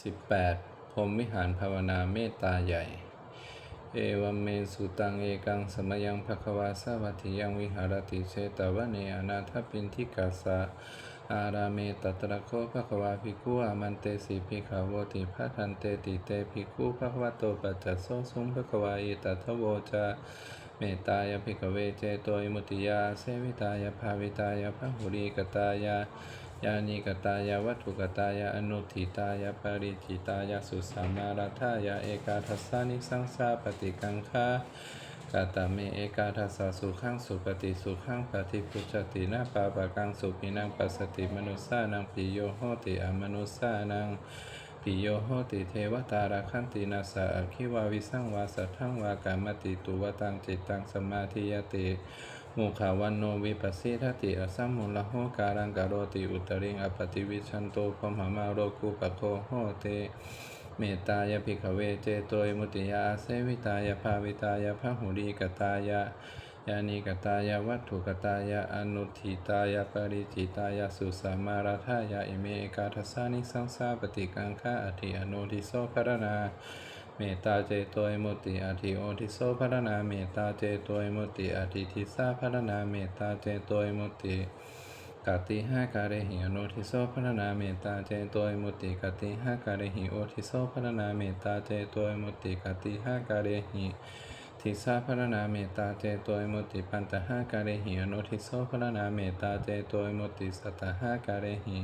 18พรหมวิหารภาวนาเมตตาใหญ่ เอวัมเมสุตังเอกังสมยังภควาสาวัติยังวิหารติเชตวเนอนาถปินทิกาสาอาราเมตตระโคภควาภิกขุอามันเตสีภิกขาวติพัทันเตติเตภิกขุภควโตปัจจโสสุงภควาอิตัทโวจาเมตตายภิกขเวเจโตอิมุติยาเสวิตายภาวิตายพหุรีกตายา ยานิกตายาวัตถุกตายาอนุทิตายาปริจิตายาสุสามาราธายาเอกาทัสสานิสังสาปฏิกังคากาตาเมเอกาทัสสะสุขังสุปฏิสุขังปฏิพุจตินาปาปะกังสุปินังปัสสติมนุสานังปิโยโหติอมนุสานังปิโยโหติเทวตาราคันตินาสะอคิวาวิสังวาสัทธังวากามติตุวตังจิตตังสมาธิยติ มุขาวันโนวิปัสสิทติอสัมมุลโหการังกโรติอุตริงอปติวิชันโตพมหามาโรกุปะโคโหเตเมตตายภิกเวเจโตยมุติยาเสวิตายภาวิตายพหุรีกตายะยานิกตายวัตถุกตายะอนุทิตายปริจิตายสุสามาราธายะอิเมเอกาทัสานิสังสาปฏิกังฆาอธิอนุทิโสภรณา เมตตาเจโตยมุติอาทิโอทิโสภรณาเมตตาเจโตยมุติอาทิทิสาภรณาเมตตาเจโตยมุติกติห้าการหิอนุทิโสภรณาเมตตาเจโตยมุติกติห้าการหิโอทิโสภรณาเมตตาเจโตยมุติกติห้าการหิทิสาภรณาเมตตาเจโตยมุติปันตหาการหิอนุทิโสภรณาเมตตาเจโตยมุติสัตตห้าการหิ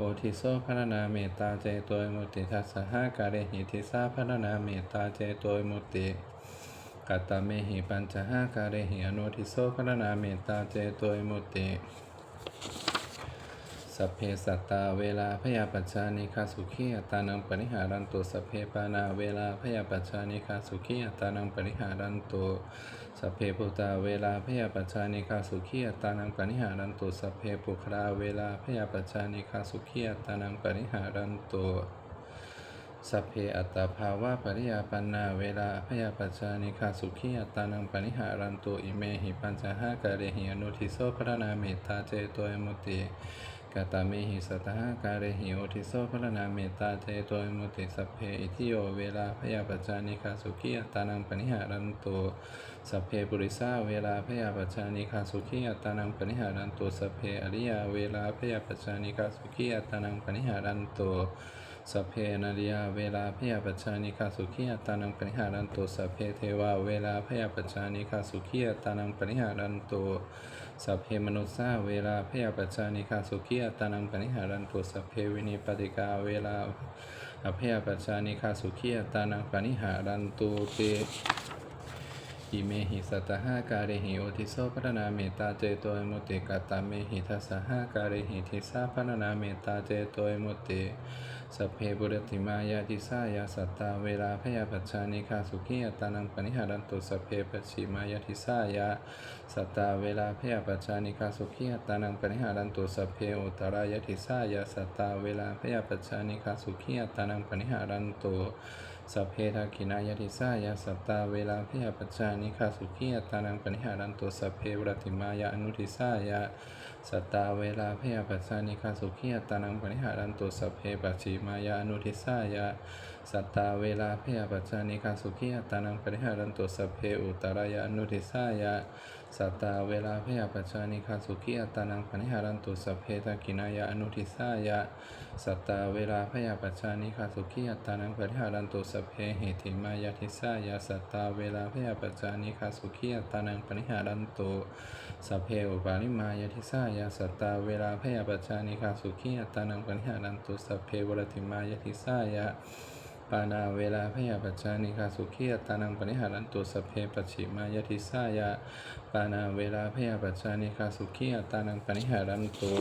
โอทิโสพรณนาเมตตาเจโตยมุติทัสสะหาการหิทิสาพรณนาเมตตาเจโตยมุติกัตตาเมหิปัญจหาการหิอนุทิโสพรณนาเมตตาเจโตยมุติสัพเพสัตตาเวลาพยาปัจจานิคาสุขีอัตานังปริหารันตุสัพเพปานาเวลาพยาปัจจานิคาสุขีอัตตานังปริหารันตุ สัพเพปุตตาเวลาพยาปัจจานิคาสุขีอัตตานังปริหารันตุสัพเพปุคราเวลาพยาปัจจานิคาสุขีอัตตานังปริหารันตุสัพเพอัตตาภาวะปริยาปันนาเวลาพยาปัจจานิคาสุขีอัตตานังปริหารันตุอิเมหิปัญจหาการหิอนุทิโสพระนาเมตตาเจโตยมุติกตามิหิสตหาการหิโอทิโสพระนาเมตตาเจโตยมุติสัพเพอิทิโยเวลาพยาปัจจานิคาสุขีอัตตานังปนิหารันโต สัพเพปุริสาเวลาพยาปัจจานิคาสุขีอัตานังปนิหารันโตสัพเพอริยาเวลาพยาปัจจานิคาสุขีอัตานังปนิหารันโตสัพเพนาริยาเวลาพยาปัจจานิคาสุขีอัตานังปนิหารันโตสัพเพเทวาเวลาพยาปัจจานิคาสุขีอัตานังปนิหารันโตสัพเพมนุสาเวลาพยาปัจจานิคาสุขีอัตานังปนิหารันตุสัพเพวินิปติกาเวลาอภยปัจจานิคาสุขีอัตานังปนิหารันตุเต อิเมหิสัตหาการะหิโอทิโสพระนาเมตตาเจโตยมุติกาตาเมหิทัสหาการะหิทิสาพระนาเมตตาเจโตยมุติสัพเพบุรติมายาทิสายาสัตตาเวลาพยาปัจจานิคาสุขีอัตตานังปนิหารันตุสัพเพปชิมายาทิสายาสัตตาเวลาพยาปัจจานิคาสุขีอัตตานังปริหารันตุสัพเพอุตรายาทิสายาสัตตาเวลาพยาปัจจานิคาสุขีอัตตานังปริหารันตุ สัพเพทักขินายทิสายาสัตตาเวลาพยาปัจจานิคาสุขีอัตานังปริหารันตุสัพเพวรติมายาอนุทิสายาสัตตาเวลาพยาปัจจานิคาสุขีอัตานังปริหารันตุสัพเพปัจฉิมายาอนุทิสายาสัตตาเวลาพยาปัจจานิคาสุขีอัตานังปริหารันตุสัพเพอุตรายาอนุทิสายา สัตตาเวลาพยาปัจจานิคาสุขีอัตานังปนิหารันตุสัพเพตกินายะอนุทิสายะสัตตาเวลาพยาปัจจานิคาสุขีอัตานังปนิหารันตุสัพเพเหติมายาทิสายะสัตตาเวลาพยาปัจจานิคาสุขีอัตานังปนิหารันตุสัพเพอุปาลิมายาทิสายะสัตตาเวลาพยาปัจจานิคาสุขีอัตานังปนิหารันตุสัพเพวรติมายาทิสายะ ปานาเวลาพยาปัจจานิคาสุขีอัตานังปนิหารันตุสัพเพปัจฉิมายทิสายะปานาเวลาพยาปัจจานิคาสุขีอัตานังปนิหารันตุ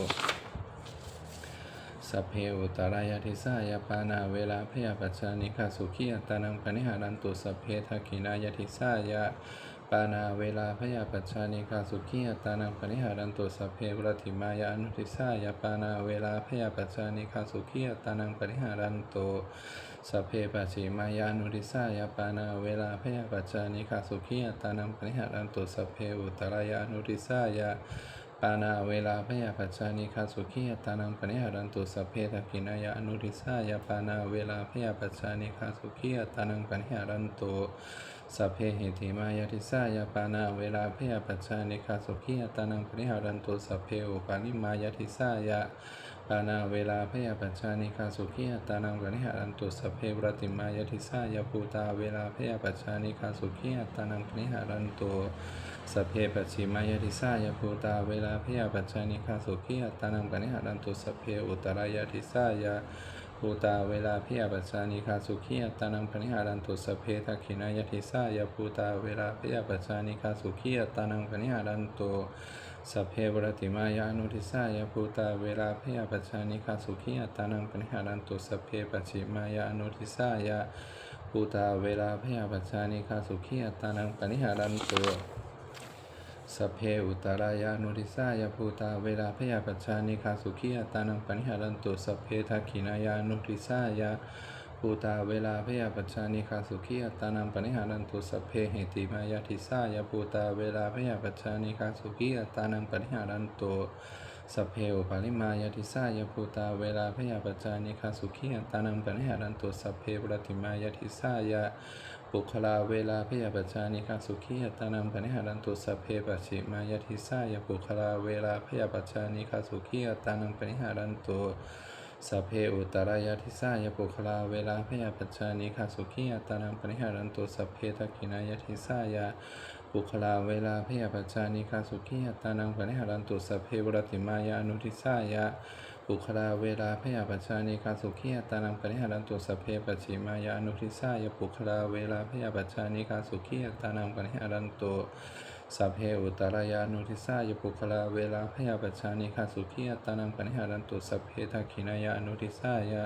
สเพอุตรายทิสายะปานาเวลาพยาปัจจานิคาสุขีอัตานังปนิหารันตุสเพทักินายทิสายะปานาเวลาพยาปัจจานิคาสุขีอัตานังปนิหารันตุสเพวรติมายาอนุทิสายะปานาเวลาพยาปัจจานิคาสุขีอัตานังปนิหารันตุ สัพเพปัจฉิมายานุทิสายะปานาเวลาพยาปัจจานิคาสุขีอัตานังปนิหารันตุสัพเพอุตรายานุทิสายะปานาเวลาพยาปัจจานิคาสุขีอัตานังปณิหารันตุสัพเพทักขินายะอนุทิสายาปานาเวลาพยาปัจจานิคาสุขีอัตานังปณิหารันตุสัพเพเหติมายาทิสายาปานาเวลาพยาปัจจานิคาสุขีอัตานังปณิหารันตุสัพเพอุปาลิมายาทิสายา ปานาเวลาพยาปัจจานิคาสุขีอัตานังปณิหารันตุสเพปรติมายทิสายาภูตาเวลาพยาปัจจานิคาสุขีอัตานังปณิหารันตุสเพปัจฉิมายทิสายาภูตาเวลาพยาปัจจานิคาสุขีอัตานังปณิหารันตุสเพอุตรายทิสายาภูตาเวลาพยาปัจจานิคาสุขีอัตานังปณิหารันตุสเพทักขินายทิสายาภูตาเวลาพยาปัจจานิคาสุขีอัตานังปณิหารันตุ สัพเพปรติมายานุทิสายาภูตาเวลาพยาปัจจานิคาสุขีอัตานังปณิหารันตุสัพเพปัจฉิมายานุทิสายาภูตาเวลาพยาปัจจานิคาสุขีอัตานังปณิหารันตุสัพเพอุตรายานุทิสายาภูตาเวลาพยาปัจจานิคาสุขีอัตานังปณิหารันตุสัพเพทักขินายานุทิสายา ภูตาเวลาพยาปัจจานิคาสุขีอัตานังปณิหารันตุสัพเพเหติมายาทิสายาภูตาเวลาพยาปัจจานิคาสุขีอัตานังปณิหารันตุสัพเพอปาลิมายาทิสายาภูตาเวลาพยาปัจจานิคาสุขีอัตานังปณิหารันตุสัพเพปรติมายาทิสายาปุคลาเวลาพยาปัจจานิคาสุขีอัตานังปณิหารันตุสัพเพปัจฉิมายาทิสายาปุคลาเวลาพยาปัจจานิคาสุขีอัตานังปณิหารันตุ สัพเพอุตรายาทิสายาปุคลาเวลาพยาปัจจานิคาสุขีอัตานังปณิหารันตุสัพเพทักินายาทิสายาปุคลาเวลาพยาปัจจานิคาสุขีอัตานังปณิหารันตุสัพเพวรติมายาอนุทิสายาปุคลาเวลาพยาปัจจานิคาสุขีอัตานังปริหารันตุสัพเพปัจฉิมายาอนุทิสายาปุคลาเวลาพยาปัจจานิคาสุขีอัตานังปริหารันตุ สัพเพอุตรายานุทิสายปุคลาเวลาพยาปัจจานิคาสุขีอัตานังปริหารันตุสัพเพทักขินายานุทิสายา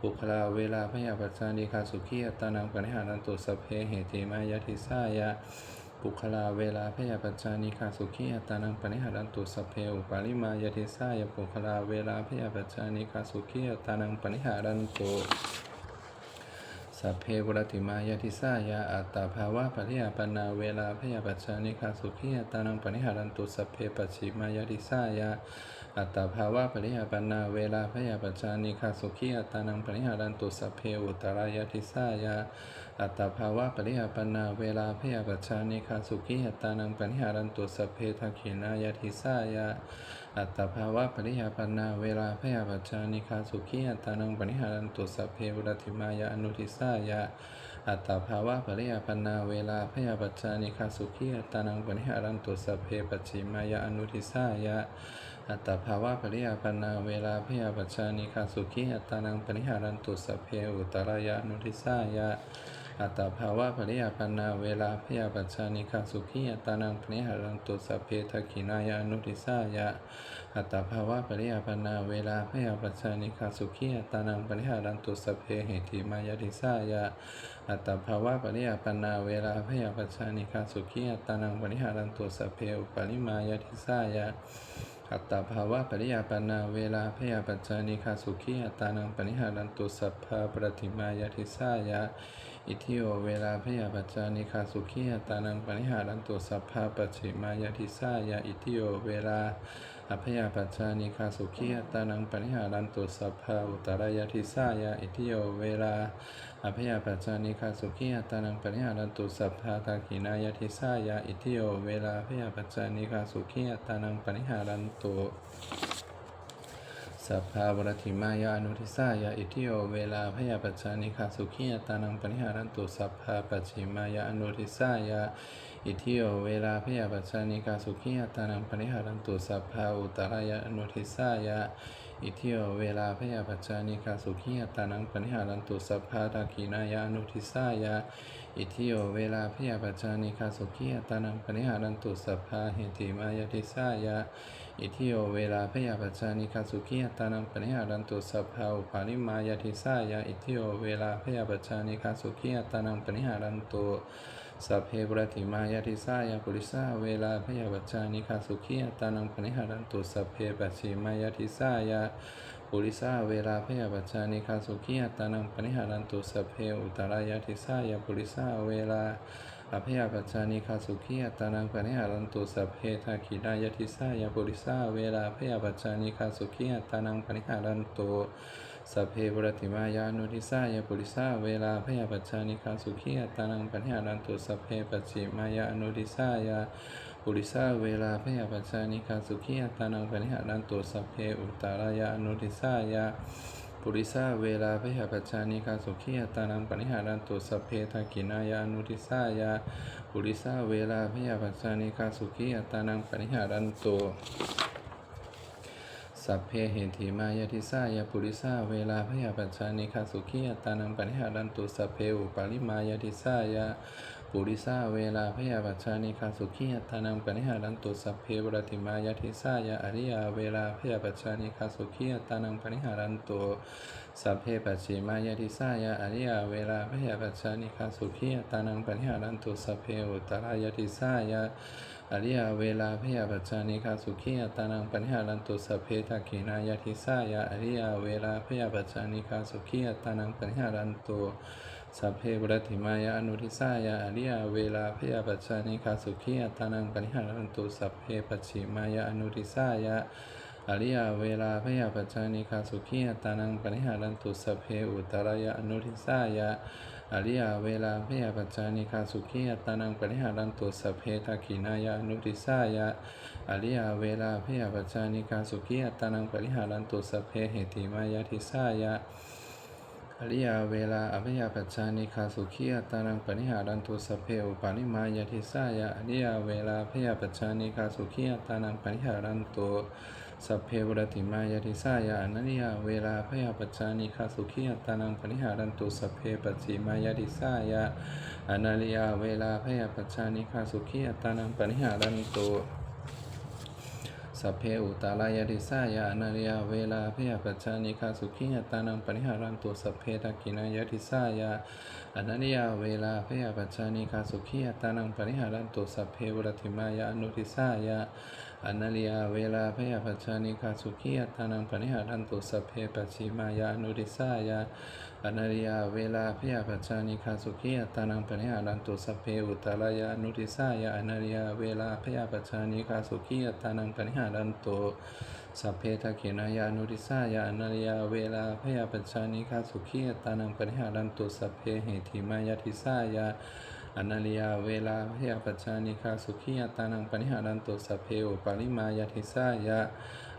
ปุคลาเวลาพยาปัจจานิคาสุขีอัตานังปริหารันตุสัพเพเหติมายาทิสายาปุคลาเวลาพยาปัจจานิคาสุขีอัตานังปณิหารันตุสัพเพอุปาลิมายาทิสายปุคลาเวลาพยาปัจจานิคาสุขีอัตานังปณิหารันตุ สัพเพบุรติมายาทิสายาอัตตาภาวะปริยาปนาเวลาพยาปัจจานิคาสุขีอตานังปณิหารันตุสัพเพปัจฉิมายาทิสายาอัตตาภาวะปริยาปนาเวลาพยาปัจจานิคาสุขีอตานังปณิหารันตุสัพเพอุตรายาทิสายาอัตตาภาวะปริยาปนาเวลาพยาปัจจานิคาสุขีอตานังปณิหารันตุสัพเพทักขินายาทิสายา อัตตาภาวะปริยาปนาเวลาพยาปัจจานิคาสุขีอัตานังปณิหารันตุสัพเพวรติมายาอนุทิสายาอัตตาภาวะปริยาปนาเวลาพยาปัจจานิคาสุขีอัตานังปณิหารันตุสัพเพปัจิมายาอนุทิสายาอัตตาภาวะปริยาปนาเวลาพยาปัจจานิคาสุขีอัตานังปณิหารันตุสัพเพอุตรายานุทิสายา อัตตาภาวะปริยาปนาเวลาพยาปัจจานิคาสุขีอัตานังปณิหารันตุสัพเพทกขินายานุทิสายาอัตตาภาวะปริยาปนาเวลาพยาปัจจานิคาสุขีอัตานังปณิหารันตุสัพเพเหติมายาทิสายาอัตตาภาวะปริยาปนาเวลาพยาปัจจานิคาสุขีอัตานังปณิหารันตุสัพเพอุปาลิมายาทิสายา อัตตาภาวะปริยาปนาเวลาพยาปัจจานิคาสุขีอัตานังปณิหารันตุสัพพาปรติมายาทิสายาอิทิโอเวลาพยาปัจจานิคาสุขีอัตานังปณิหารันตุสัพพาปฏิมายาทิสายาอิทิโอเวลา อภยาปัจจานิคาสุขีอัตานังปณิหารันตุสัพพาอุตรายาทิสายาอิทิโยเวลาอภยาปัจจานิคาสุขีอัตานังปณิหารันตุสัพพาตากินายาทิสายาอิทิโยเวลาพยาปัจจานิคาสุขีอัตานังปณิหารันตุ สัพพาวรติมายาอนุทิสายาอิทิโอเวลาพยาปัจจานิคาสุขีอัตานังปณิหารันตุสัพพาปัจฉิมายาอนุทิสายาอิทิโอเวลาพยาปัจจานิคาสุขีอัตานังปณิหารันตุสัพพาอุตรายาอนุทิสายาอิทิโอเวลาพยาปัจจานิคาสุขีอัตานังปณิหารันตุสัพพาตากีนายาอนุทิสายาอิทิโอเวลาพยาปัจจานิคาสุขีอัตานังปณิหารันตุสัพพาเหติมายาทิสายา อิทิโอเวลาพยาปัจจานิคาสุขีอัตานังปณิหารันตุสัพพะอุปาลิมายาทิสายาอิทิโอเวลาพยาปัจจานิคาสุขีอัตานังปณิหารันตุสัพเพปรติมายาทิสายาปุริสาเวลาพยาปัจจานิคาสุขีอัตานังปณิหารันตุสัพเพปัจฉิมายาทิสายาปุริสาเวลาพยาปัจจานิคาสุขีอัตานังปณิหารันตุสัพเพอุตรายาทิสายาปุริสาเวลา ออภยปัจจานิคาสุขีอัตานังปริหารันตุสัพเพทาขีนายทิสายาปุริสาเวลาอภยปัจจานิคาสุขีอัตานังปริหารันตุสัพเพปรติมายานุทิสายาปุริสาเวลาอภยปัจจานิคาสุขีอัตานังปริหารันตุสัพเพปัจจิมายานุทิสายาปุริสาเวลาอภยปัจจานิคาสุขีอัตานังปริหารันตุสัพเพอุตตารายานุทิสายา ปุริสาเวลาพยาปัจจานิกาสุขียตานังปณิหารันตุสัพเพทากินายานุทิสายาปุริสาเวลาพยาปัจจานิกาสุขียตานังปณิหารันตุสัพเพเหติมายาทิสายาปุริสาเวลาพยาปัจจานิกาสุขียตานังปณิหารันตุสัพเพอุปาลิมายาทิสายา ปุริสาเวลาพยาปัจจานิกาสุขียตานังปณิหารันตุสัพเพปรติมายาทิสายาอริยาเวลาพยาปัจจานิกาสุขียตานังปณิหารันตุสัพเพปัจฉิมายาทิสายาอริยเวลาพยาปัจจานิคาสุขียตานังปริหารันตุสัพเพอุตตรายาทิสายาอริยเวลาพยาปัจจานิคาสุขียตานังปริหารันตุสัพเพทักขินายาทิสายาอริยเวลาพยาปัจจานิคาสุขียตานังปริหารันตุ สัพเพปรติมายาอนุทิสายาอริยเวลาพยาปัจจานิคาสุขียตานังปริหารันตุสัพเพปัจฉิมายาอนุทิสายาอริยเวลาพยาปัจจานิคาสุขียตานังปริหารันตุสัพเพอุตรายะอนุทิสายะอริยเวลาพยาปัจจานิคาสุขียตานังปริหารันตุสัพเพทักขินายะอนุทิสายะอริยเวลาพยาปัจจานิคาสุขียตานังปริหารันตุสัพเพเหติมายาทิสายะ อริยาเวลาอภิยาปัจจานิคาสุขียตานังปณิหารันตุสเพอุปาลิมายาทิสายะอริยาเวลาอภิยปัจจานิคาสุขียตานังปณิหารันตุสเพวรติมายาทิสายะอนันยเวลาอภิยปัจจานิคาสุขียตานังปณิหารันตุสัพเพปัจจิมายาทิสายะอนันยเวลาอภิยปัจจานิคาสุขียตานังปณิหารันตุ สัพเพอุตาลายติสายาอนาริยาเวลาพยาปัจจานิคาสุขิยตานังปริหารันตุสัพเพตกินายติสายาอนาริยาเวลาพยาปัจจานิคาสุขิยตานังปริหารันตุสัพเพวรติมายาอนุติสายา อนาริยเวลาพยาปัจจานิคาสุขิยตานังปริหารันตุสัพเพปัจฉิมายานุทิสายาอนาริยเวลาพยาปัจจานิคาสุขิยตานังปริหารันตุสัพเพอุตลายานุทิสายาอนาริยเวลาพยาปัจจานิคาสุขิยตานังปริหารันตุสัพเพทเขนายานุริสายาอนาริยาเวลาพยาปัจจานิคาสุขียตานังปริหารันตุสัพเพเหติมายาทิสายา อนาริยาเวลาพยาปัจจานิคาสุขียตานังปริหารันตุสัพเพอุปาลิมายาทิสายา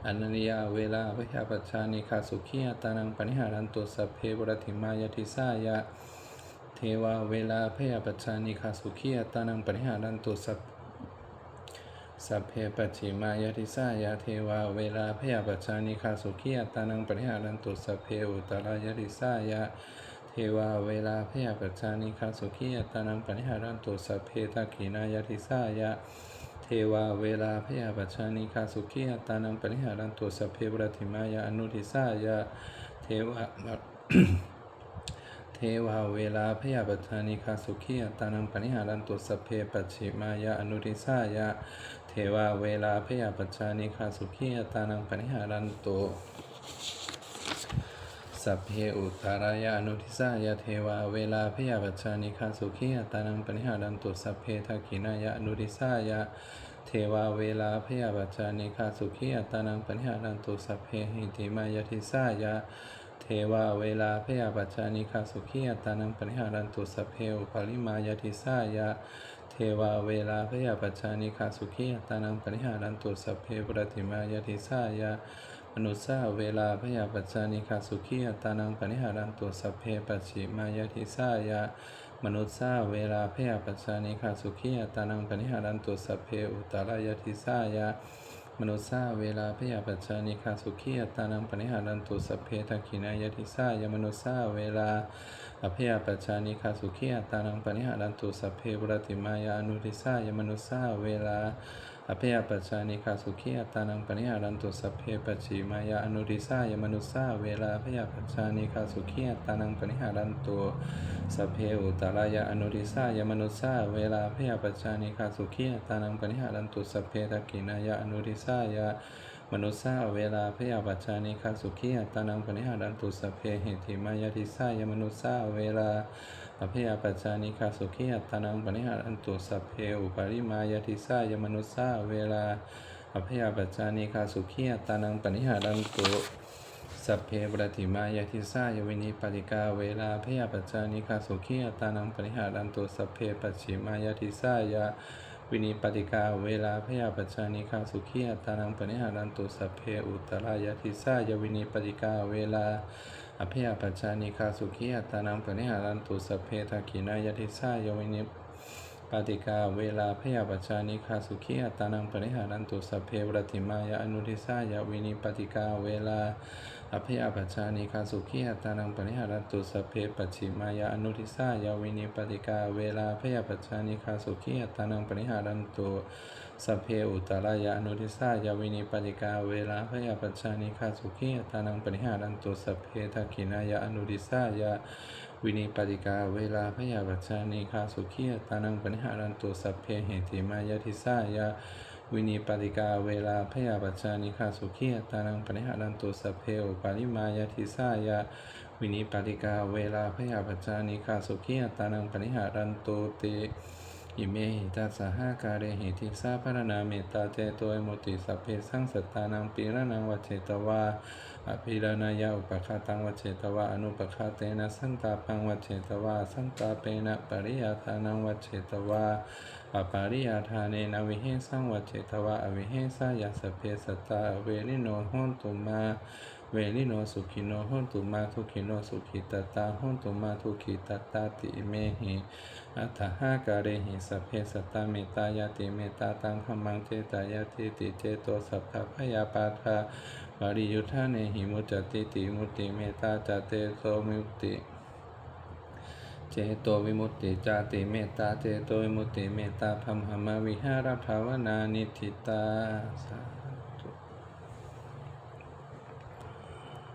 อนาริยาเวลาพยาปัจจานิคาสุขียตานังปริหารันตุสเพวรติมายาทิสายาเทวาเวลาพยาปัจจานิคาสุขียตานังปริหารันตุสัพสัพเพปัจฉิมายาทิสายาเทวาเวลาพยาปัจจานิคาสุขียตานังปริหารันตุสัพเพอุตรายาทิสายา เทวาเวลาพยาปัจจานิคาสุขียตานังปริหารันตุสัพเพทักขินายาทิสายาเทวาเวลาพยาปัจจานิคาสุขียตานังปริหารันตุสัพเพปรติมายาอนุทิสายาเทวาเทวาเวลาพยาปัจจานิคาสุขียตานังปณิหารันตุสัพเพปัจฉิมายาอนุทิสายาเทวาเวลาพยาปัจจานิคาสุขียตานังปณิหารันตุ สัพเพอุตตารายาอนุทิสายาเทวาเวลาพยาปัจจานิคาสุขียตานังปณิหารันตุสัพเพทักขินายาอนุทิสายาเทวาเวลาพยาปัจจานิคาสุขียตานังปณิหารันตุสัพเพหิติมายาทิสายาเทวาเวลาพยาปัจจานิคาสุขียตานังปริหารันตุสัพเพอุปาลิมายาทิสายะเทวาเวลาพยาปัจจานิคาสุขียตานังปริหารันตุสัพเพปรติมายาทิสายะ มนุสาเวลาพยาปัจจานิคาสุขียตานังปริหารันตุสัพเพปัจฉิมายาทิสายะมนุสสาเวลาพยาปัจจานิคาสุขียตานังปริหารันตุสัพเพอุตรายาทิสายะมนุษย์ซาเวลาพยาปัจจานิคาสุขียตานังปณิหารันตุสัพเพทักขินายติสายมนุษย์ซาเวลาอภยาปัจจานิคาสุขียตานังปณิหารันตุสัพเพปรติมายานุทิสายมนุษย์ซาเวลา อภยปัจจานิคาสุขียตานังปณิหารันตุสัพเพปัจฉิมายาอนุทิสายมนุษย์ซาเวลาอภยาปัจจานิคาสุขียตานังปณิหารันตุสัพเพอุตารายาอนุทิสายมนุษย์ซาเวลาอภยาปัจจานิคาสุขียตานังปณิหารันตุสัพเพทักขินายาอนุทิสายมนุสสาเวลาพยาปัจจานิคาสุขีอัตานังปณิหารันตุสัพเพเหติมายาทิสายมนุสสาเวลา อภยาปัจจานิคาสุขีอัตานังปณิหารันตุสัพเพอุปริมายาทิสายมนุสสาเวลาอภยาปัจจานิคาสุขีอัตานังปณิหารันตุสัพเพปรติมายาทิสายวินิปติกาเวลาพยาปัจจานิคาสุขีอัตานังปริหารันตุสัพเพปัจฉิมายาทิสายาวินิปติกาเวลาพยาปัจจานิคาสุขีอัตานังปริหารันตุสัพเพอุตตรายาทิสายาวินิปติกาเวลา อภยาปัจจานิคาสุขีอัตานังปริหารันตุสเพทักขินายทิสายวินิปติกาเวลาพยาปัจจานิคาสุขีอัตานังปริหารันตุสเพปรติมายาอนุทิสายวินิปติกาเวลาอภิอาปัจจานิคาสุขีอัตานังปริหารตุสเพปัจฉิมายาอนุทิสายวินิปติกาเวลาพยาปัจจานิคาสุขีอัตานังปริหารันตุ สัพเพอุตตรายาอนุทิสายาวินิปติกาเวลาพยาปัจจานิคาสุขีอตานังปริหารันตุสัพเพทักขินายาอนุทิสายาวินิปติกาเวลาพยาปัจจานิคาสุขีอตานังปริหารันตุสัพเพเหติมายาทิสายาวินิปติกาเวลาพยาปัจจานิคาสุขีอตานังปณิหารันตุสัพเพอุปาริมายาทิสายาวินิปติกาเวลาพยาปัจจานิคาสุขีอตตานังปณิหารันตุติ อิเมหิตัสหาการเหิติสาพรณาเมตตาเจโตยมุติสัพเพสังสตตานังปีระนังวัเจตวาอภิรณายาอุปคาตังวัเจตวาอนุปคาเตนะสันตาปังวัเจตวาสันตาเปนะปริยาทานังวัเจตวาปปาริยาธาเนนวิเฮสังวัเจตวะอวิเฮสายาสพเพสตตาเวลิโนโหนตุมา เวลิโนสุขิโนโหนตุมาทุขิโนสุขิตตาโหนตุมาทุขิตตาติเมหิอัตถหาการหิสพเพสตาเมตตายาติเมตตาตังขมังเจตายาติติเจโตสัพพะพยาปาทาวาริยุทธาเนหิมุจจติติมุติเมตตาจเตโสมุตติเจโตวิมุตติจาติเมตตาเจโตวิมุตติเมตตาพัมหมาวิหารภาวนานิทิตาสา